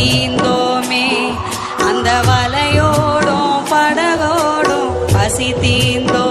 தீந்தோமே அந்த வலையோடும் படகோடும் பசி தீந்தோம்